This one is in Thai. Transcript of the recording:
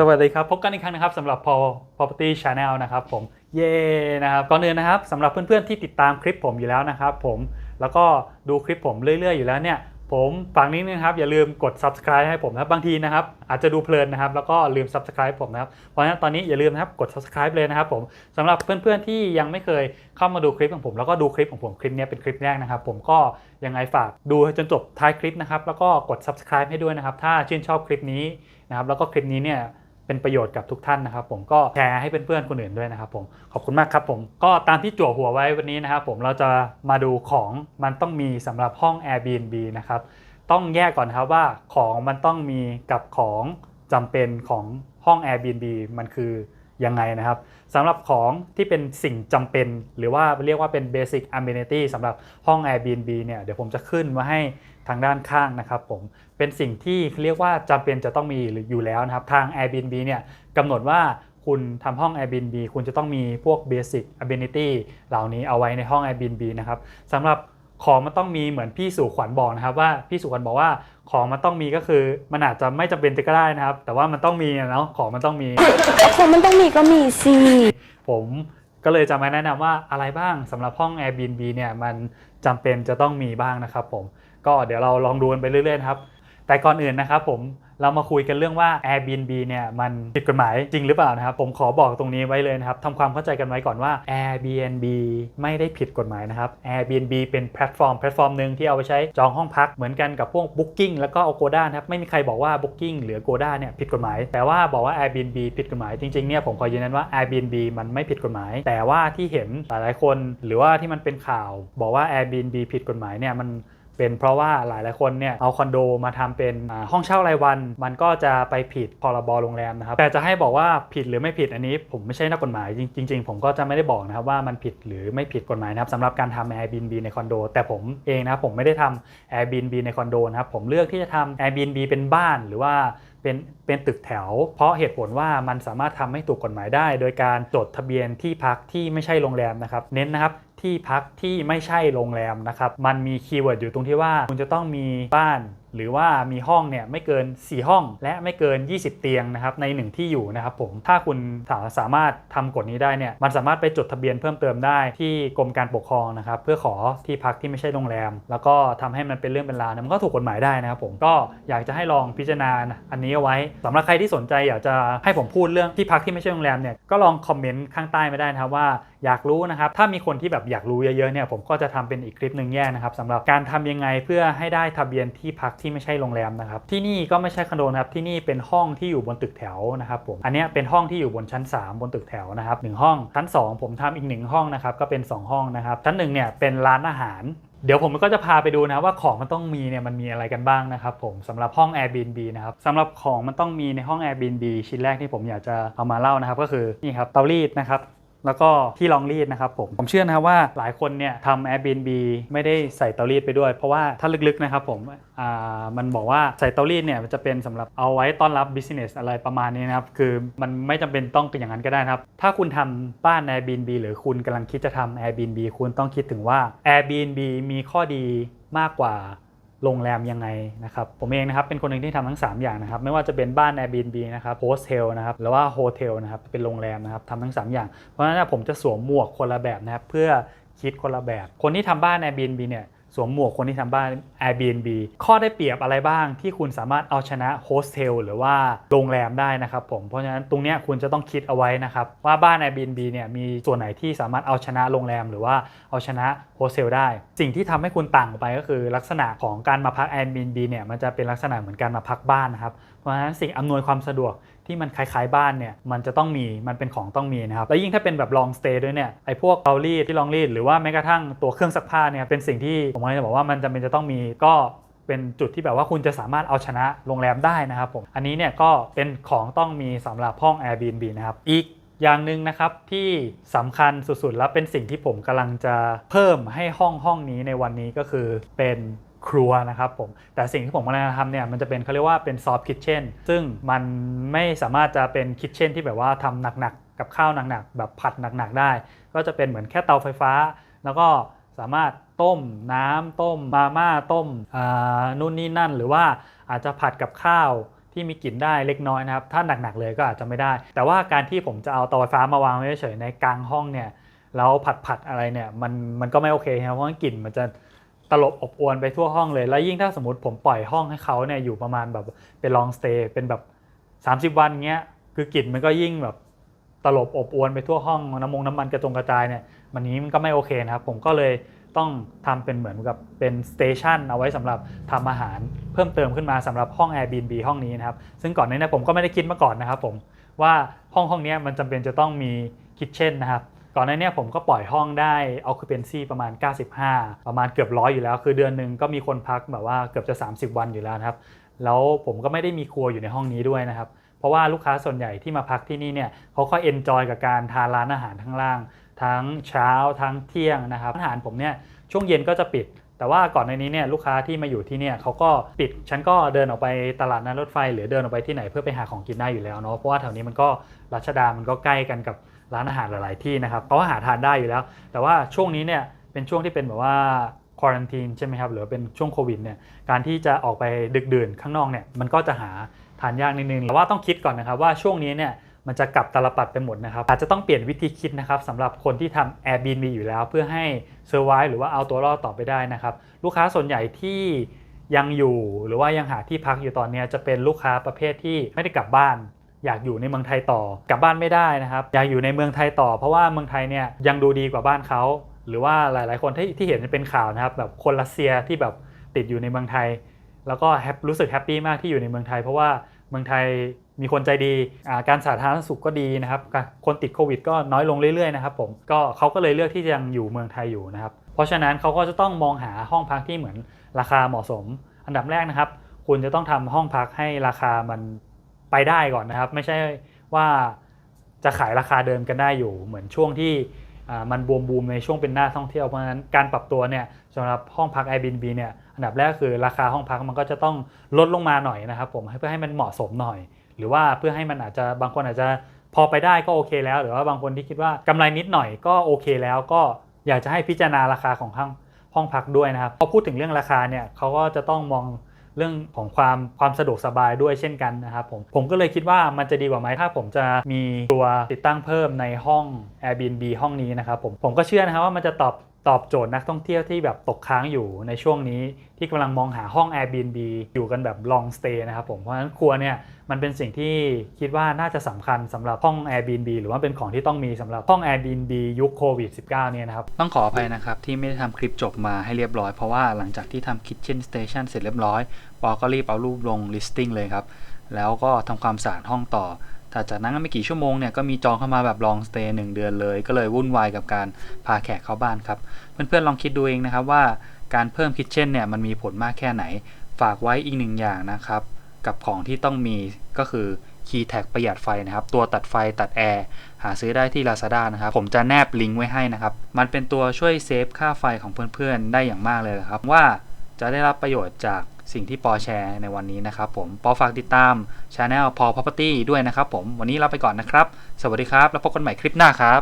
สวัสดีครับ พบกันอีกครั้งนะครับสำหรับ Paul Property Channel นะครับผมเย่นะครับก่อนอื่นนะครับสำหรับเพื่อนๆที่ติดตามคลิปผมอยู่แล้วนะครับผมแล้วก็ดูคลิปผมเรื่อยๆอยู่แล้วเนี่ยผมฝากนิดนึงนะครับอย่าลืมกด subscribe ให้ผมนะครับบางทีนะครับอาจจะดูเพลินนะครับแล้วก็ลืม subscribe ผมนะครับเพราะฉะนั้นตอนนี้อย่าลืมนะครับกด subscribe เลยนะครับผมสำหรับเพื่อนๆที่ยังไม่เคยเข้ามาดูคลิปของผม แล้วก็ดูคลิปของผมคลิปนี้เป็นคลิปแรกนะครับ ผมก็ยังไงฝากดูจนจบท้ายคลิปนะครับแล้วก็กด subscribe ให้ด้วยนะครับถ้าชื่นชอบคลิปนี้นะครับแล้วก็คลิปนี้เนี่ย เป็นประโยชน์กับทุกท่านนะครับ ผมก็แชร์ให้เพื่อนๆคนอื่นด้วยนะครับผมขอบคุณมากครับผมก็ตามที่จั่วหัวไว้วันนี้นะครับ ผมเราจะมาดูของมันต้องมีสำหรับห้อง Airbnb นะครับต้องแยกก่อนครับว่าของมันต้องมีกับของจำเป็นของห้อง Airbnb มันคือยังไงนะครับสำหรับของที่เป็นสิ่งจำเป็น หรือว่าเรียกว่าเป็น basic amenity สำหรับห้อง Airbnb เนี่ยเดี๋ยวผมจะขึ้นมาให้ ทางด้านข้างนะครับผมเป็นสิ่งที่เรียกว่าจำเป็นจะต้องมีหรืออยู่แล้วนะครับทาง Airbnb เนี่ยกำหนดว่าคุณทำห้อง Airbnb คุณจะต้องมีพวก basic amenity เหล่านี้เอาไว้ในห้อง Airbnb นะครับสำหรับของมันต้องมีเหมือนพี่สู่ขวัญบอกนะครับ ว่าพี่สู่ขวัญบอกว่าของมันต้องมีก็คือ มันอาจจะไม่จำเป็นจะก็ได้นะครับ แต่ว่ามันต้องมีนะเนาะของมันต้องมีคนมันต้องมีก็มีสิผมก็เลยจะมาแนะนำว่าอะไรบ้างสำหรับห้อง Airbnb เนี่ยมันจำเป็นจะต้องมีบ้างนะครับผม ก็เดี๋ยวเราลองดูกันไปเรื่อยๆครับแต่ก่อนอื่นนะครับผมเรามาคุยกันเรื่องว่า Airbnb เนี่ยมันผิดกฎหมายจริงหรือเปล่านะครับ ผมขอบอกตรงนี้ไว้เลยนะครับทำความเข้าใจกันไว้ก่อนว่า Airbnb ไม่ได้ผิดกฎหมายนะครับ Airbnb เป็นแพลตฟอร์มแพลตฟอร์มหนึ่งที่เอาไปใช้จองห้องพักเหมือนกันกับพวก Booking แล้วก็ Agoda นะครับไม่มีใครบอกว่า Booking หรือ Agoda เนี่ยผิดกฎหมาย แต่ว่าบอกว่า Airbnb ผิดกฎหมายจริงๆเนี่ยผมขอยืนยันว่า Airbnb มันไม่ผิดกฎหมาย แต่ว่าที่เห็นหลายๆคน หรือว่าที่มันเป็นข่าว บอกว่า Airbnb ผิดกฎหมายเนี่ยมัน เป็นเพราะว่าหลายๆคนเนี่ยเอาคอนโดมาทำเป็นห้องเช่ารายวัน มันก็จะไปผิดพรบโรงแรมนะครับแต่จะให้บอกว่าผิดหรือไม่ผิดอันนี้ ผมไม่ใช่นักกฎหมายจริง ๆ ผมก็จะไม่ได้บอกนะครับว่ามันผิดหรือไม่ผิดกฎหมายนะครับสำหรับการทำ Airbnb ในคอนโดแต่ผมเองนะผมไม่ได้ทำ Airbnb ในคอนโดนะครับผมเลือกที่จะทำ Airbnb เป็นบ้านหรือว่าเป็นเป็นตึกแถว เพราะเหตุผลว่ามันสามารถทำให้ถูกกฎหมายได้ โดยการจดทะเบียนที่พักที่ไม่ใช่โรงแรมนะครับ เน้นนะครับ ที่พักที่ไม่ใช่โรงแรมนะครับ มันมีคีย์เวิร์ดอยู่ตรงที่ว่า คุณจะต้องมีบ้าน หรือว่ามีห้องเนี่ยไม่เกิน 4 ห้อง และไม่เกิน 20 เตียงนะครับใน 1 ที่อยู่นะครับผมถ้าคุณสามารถทำกฎนี้ได้เนี่ยมันสามารถไปจดทะเบียนเพิ่มเติมได้ที่กรมการปกครองนะครับเพื่อขอที่พักที่ไม่ใช่โรงแรม แล้วก็ทำให้มันเป็นเรื่องเป็นราวนะมันก็ถูกกฎหมายได้นะครับผมก็อยากจะให้ลองพิจารณาอันนี้เอาไว้สำหรับใครที่สนใจอยากจะให้ผมพูดเรื่องที่พักที่ไม่ใช่โรงแรมเนี่ยก็ลองคอมเมนต์ข้างใต้ไมาได้นะครับว่าอยากรู้นะครับถ้ามีคนที่แบบอยากรู้เยอะๆเนี่ยผมก็จะทำเป็นอีกคลิปหนึ่งแยกนะครับสำหรับการทำยังไงเพื่อให้ได้ทะเบียนที่พักที่ไม่ใช่โรงแรมนะครับ ที่นี่ก็ไม่ใช่คอนโดนะครับที่นี่เป็นห้องที่อยู่บนตึกแถวนะครับผมอันนี้เป็นห้องที่อยู่บนชั้น 3 บนตึกแถวนะครับหนึ่งห้องชั้น 2 ผมทำอีกหนึ่งห้องนะครับก็เป็น 2 ห้องนะครับชั้นหนึ่งเนี่ยเป็นร้านอาหารเดี๋ยวผมก็จะพาไปดูนะว่าของมันต้องมีเนี่ยมันมีอะไรกันบ้างนะครับผมสำหรับห้อง Airbnb นะครับสำหรับของมันต้องมีในห้อง Airbnb ชิ้นแรกที่ผมอยากจะเอามาเล่านะครับ ก็คือนี่ครับเตารีดนะครับ แล้วก็ที่รองรีดนะครับผม ผมเชื่อนะครับว่าหลายคนเนี่ยทำ Airbnb ไม่ได้ใส่เตารีดไปด้วย เพราะว่าถ้าลึกๆนะครับผมอ่ามันบอกว่าใส่เตารีดเนี่ยจะเป็นสำหรับเอาไว้ต้อนรับ business อะไรประมาณนี้นะครับ คือมันไม่จำเป็นต้องเป็นอย่างนั้นก็ได้ครับ ถ้าคุณทำบ้าน Airbnb หรือคุณกำลังคิดจะทำ Airbnb คุณต้องคิดถึงว่า Airbnb มีข้อดีมากกว่า โรงแรมยังไงนะครับผมเองนะครับเป็นคนหนึ่งที่ทำทั้ง 3 อย่างนะครับไม่ว่าจะเป็นบ้าน Airbnb นะครับโฮสเทลนะครับหรือว่าโฮเทลนะครับเป็นโรงแรมนะครับทำทั้ง 3 อย่าง เพราะฉะนั้นผมจะสวมหมวกคนละแบบนะครับเพื่อคิดคนละแบบ คนที่ทำบ้าน Airbnb เนี่ย สวมหมวกคนที่ทำบ้าน Airbnb ข้อได้เปรียบอะไรบ้างที่คุณสามารถเอาชนะโฮสเทลหรือว่าโรงแรมได้นะครับผม เพราะฉะนั้นตรงนี้คุณจะต้องคิดเอาไว้นะครับ ว่าบ้าน Airbnb เนี่ยมีส่วนไหนที่สามารถเอาชนะโรงแรม หรือว่าเอาชนะโฮสเทลได้ สิ่งที่ทำให้คุณต่างออกไปก็คือลักษณะของการมาพัก Airbnb เนี่ยมันจะเป็นลักษณะเหมือนการมาพักบ้านนะครับ เพราะฉะนั้นสิ่งอำนวยความสะดวก ที่มันคล้ายๆบ้านเนี่ยมันจะต้องมีมันเป็นของต้องมีนะครับแล้วยิ่งถ้าเป็นแบบ long stay ด้วยเนี่ยไอ้พวกเตารีดที่ลองรีดหรือว่าแม้กระทั่งตัวเครื่องซักผ้าเนี่ยเป็นสิ่งที่ผมกำลังจะบอกว่ามันจำเป็นจะต้องมีก็เป็นจุดที่แบบว่าคุณจะสามารถเอาชนะโรงแรมได้นะครับผมอันนี้เนี่ยก็เป็นของต้องมีสำหรับห้อง Airbnb นะครับอีกอย่างหนึ่งนะครับที่สำคัญสุดๆ แล้วเป็นสิ่งที่ผมกำลังจะเพิ่มให้ห้องห้องนี้ในวันนี้ก็คือเป็น ครัวนะครับผมแต่สิ่งที่ผมกำลังทำเนี่ยมันจะเป็นเขาเรียกว่าเป็นซอฟต์คิทเช่นซึ่งมันไม่สามารถจะเป็นคิทเช่นที่แบบว่าทำหนักๆ กับข้าวหนักๆ แบบผัดหนักๆ ได้ ก็จะเป็นเหมือนแค่เตาไฟฟ้า แล้วก็สามารถต้มน้ำต้มมาม่าต้มนู่นนี่นั่น หรือว่าอาจจะผัดกับข้าวที่ที่มีกลิ่นได้เล็กน้อยนะครับ ถ้าหนักๆเลยก็อาจจะไม่ได้ แต่ว่าการที่ผมจะเอาเตาไฟฟ้ามาวางไว้เฉยๆในกลางห้องเนี่ยแล้วผัดๆอะไรเนี่ยมันมันก็ไม่โอเคครับเพราะว่ากลิ่นมันจะ ตลบอบอวนไปทั่วห้องเลย แล้วยิ่งถ้าสมมติผมปล่อยห้องให้เขาเนี่ยอยู่ประมาณแบบเป็นลองสเตย์เป็นแบบ 30 วันเงี้ยคือกลิ่นมันก็ยิ่งแบบตลบอบอวนไปทั่วห้องน้ำมงน้ำมันกระจงกระจายเนี่ยมันนี้มันก็ไม่โอเคนะครับ ผมก็เลยต้องทำเป็นเหมือนกับเป็นสเตชันเอาไว้สำหรับทำอาหารเพิ่มเติมขึ้นมาสำหรับห้อง Airbnb ห้องนี้นะครับ ซึ่งก่อนหน้านี้ผมก็ไม่ได้คิดมาก่อนนะครับผมว่าห้องห้องนี้มันจำเป็นจะต้องมีคิทเช่นนะครับ ก่อนหน้าเนี้ผมก็ปล่อยห้องได้ occupancy ประมาณ 95 ประมาณเกือบร้อยอยู่แล้ว คือเดือนหนึ่งก็มีคนพักแบบว่าเกือบจะ 30 วันอยู่แล้วครับ แล้วผมก็ไม่ได้มีครัวอยู่ในห้องนี้ด้วยนะครับ เพราะว่าลูกค้าส่วนใหญ่ที่มาพักที่นี่เนี่ยเขาก็เอนจอยกับการทานร้านอาหารข้างล่าง ทั้งเช้าทั้งเที่ยงนะครับ อาหารผมเนี่ยช่วงเย็นก็จะปิดแต่ว่าก่อนในนี้เนี่ยลูกค้าที่มาอยู่ที่เนี่ยเขาก็ปิดฉันก็เดินออกไปตลาดนัดรถไฟ หรือเดินออกไปที่ไหนเพื่อไปหาของกินได้อยู่แล้วเนาะเพราะว่าแถวนี้มันก็รัชดามันก็ใกล้กันกับ ร้านอาหารหลาย ๆ ที่นะครับเขาก็หาทานได้อยู่แล้ว แต่ว่าช่วงนี้เนี่ยเป็นช่วงที่เป็นแบบว่าควอรันทีนใช่ไหมครับหรือเป็นช่วงโควิดเนี่ยการที่จะออกไปดึกดื่นข้างนอกเนี่ยมันก็จะหาทานยากนิดนึงแต่ว่าต้องคิดก่อนนะครับว่าช่วงนี้เนี่ยมันจะกลับตลปัดไปหมดนะครับ อาจจะต้องเปลี่ยนวิธีคิดนะครับสำหรับคนที่ทำ Airbnb อยู่แล้ว เพื่อให้เซอร์ไวหรือว่าเอาตัวรอดต่อไปได้นะครับ ลูกค้าส่วนใหญ่ที่ยังอยู่ หรือว่ายังหาที่พักอยู่ตอนนี้จะเป็นลูกค้าประเภทที่ไม่ได้กลับบ้าน อยากอยู่ในเมืองไทยต่อกลับบ้านไม่ได้นะครับ อยากอยู่ในเมืองไทยต่อ เพราะว่าเมืองไทยเนี่ยยังดูดีกว่าบ้านเขาหรือว่าหลาย ๆ คนที่ที่เห็นเป็นข่าวนะครับแบบคนรัสเซียที่แบบติดอยู่ในเมืองไทย แล้วก็แฮปรู้สึกแฮปปี้มากที่อยู่ในเมืองไทย เพราะว่าเมืองไทยมีคนใจดีการสาธารณสุขก็ดีนะครับ คนติดโควิดก็น้อยลงเรื่อย ๆ นะครับผมก็เขาก็เลยเลือกที่จะยังอยู่เมืองไทยอยู่นะครับ เพราะฉะนั้นเขาก็จะต้องมองหาห้องพักที่เหมือนราคาเหมาะสม อันดับแรกนะครับ คุณจะต้องทำห้องพักให้ราคามัน ไปได้ก่อนนะครับ ไม่ใช่ว่าจะขายราคาเดิมกันได้อยู่ เหมือนช่วงที่มันบวมบูมในช่วงเป็นหน้าท่องเที่ยวเพราะฉะนั้นการปรับตัวเนี่ยสำหรับห้องพัก Airbnb เนี่ยอันดับแรกคือราคาห้องพักมันก็จะต้องลดลงมาหน่อยนะครับผมเพื่อให้มันเหมาะสมหน่อย หรือว่าเพื่อให้มันอาจจะบางคนอาจจะพอไปได้ก็โอเคแล้ว หรือว่าบางคนที่คิดว่ากำไรนิดหน่อยก็โอเคแล้วก็อยากจะให้พิจารณาราคาของห้องห้องพักด้วยนะครับพอพูดถึงเรื่องราคาเนี่ยเขาก็จะต้องมอง เรื่องของความความสะดวกสบายด้วยเช่นกันนะครับผมผมก็เลยคิดว่ามันจะดีกว่าไหมถ้าผมจะมีตัวติดตั้งเพิ่มในห้อง Airbnb ห้องนี้นะครับผมผมก็เชื่อนะครับว่ามันจะตอบ ตอบโจทย์นักท่องเที่ยวที่แบบตกค้างอยู่ในช่วงนี้ที่กำลังมองหาห้อง Airbnb อยู่กันแบบ long stay นะครับผม เพราะฉะนั้นครัวเนี่ยมันเป็นสิ่งที่คิดว่าน่าจะสำคัญสำหรับห้อง Airbnb หรือว่าเป็นของที่ต้องมีสำหรับห้อง Airbnb ยุคโควิด -19 เนี่ยนะครับ ต้องขออภัยนะครับ ที่ไม่ได้ทำคลิปจบมาให้เรียบร้อย เพราะว่าหลังจากที่ทำ Kitchen Station เสร็จเรียบร้อยปอก็รีบเอารูปลง listing เลยครับแล้วก็ทำความสะอาดห้องต่อ แต่จากนั้นไม่กี่ชั่วโมงเนี่ยก็มีจองเข้ามาแบบ long stay 1เดือนเลย ก็เลยวุ่นวายกับการพาแขกเข้าบ้านครับ เพื่อนๆลองคิดดูเองนะครับว่าการเพิ่ม Kitchen เนี่ยมันมีผลมากแค่ไหน ฝากไว้อีกหนึ่งอย่างนะครับ กับของที่ต้องมีก็คือ Key Tag ประหยัดไฟนะครับ ตัวตัดไฟตัดแอร์หาซื้อได้ที่ Lazada นะครับ ผมจะแนบลิงก์ไว้ให้นะครับ มันเป็นตัวช่วยเซฟค่าไฟของเพื่อนๆ ได้อย่างมากเลยครับ ว่าจะได้รับประโยชน์จาก สิ่งที่ปอแชร์ในวันนี้นะครับผมปอฝากติดตาม Channel พอ Property ด้วยนะครับผมวันนี้ลาไปก่อนนะครับ สวัสดีครับ แล้วพบกันใหม่คลิปหน้าครับ